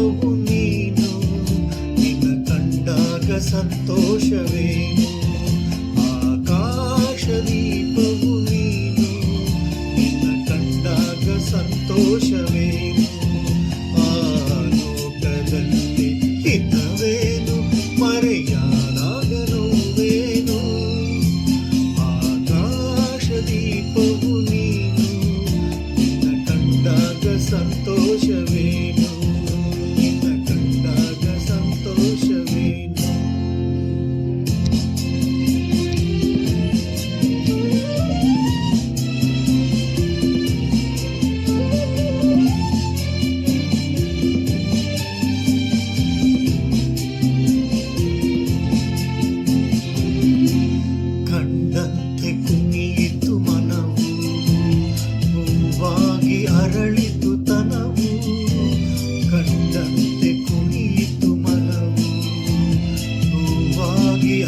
ಸರ್ವವು ನೀನು ನಿನ್ನ ಕಂಡಾಗ ಸಂತೋಷವೇನು? ಆಕಾಶ ದೀಪವು ನೀನು ನಿನ್ನ ಕಂಡಾಗ ಸಂತೋಷವೇ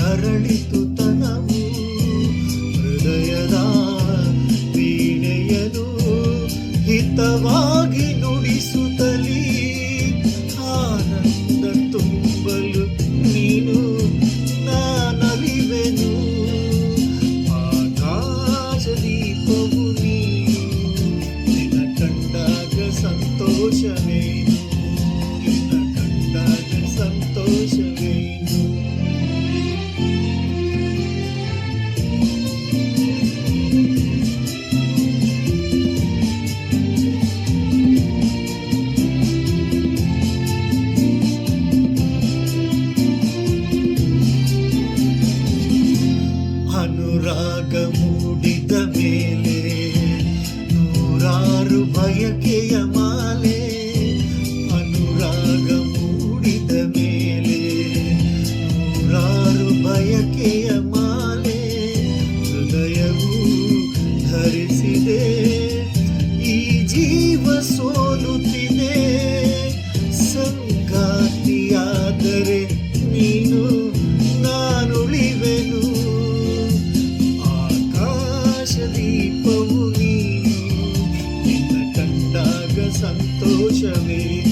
ಅರಳಿತು ತನವು ಹೃದಯದ ವೀಣೆಯನು ಹಿತವಾಗಿ ನುಡಿಸುತ್ತಲೀ ಆನಂದ ತುಂಬಲು ನೀನು ನಾನಲಿವೆನು. ಆಕಾಶ ದೀಪವು ನೀನು ನಿನ್ನ ಕಂಡಾಗ ಸಂತೋಷವೇನು ಅನುರಾಗ ಮೂಡಿದ ಮೇಲೆ ನೂರಾರು ಬಯಕೆಯ future me.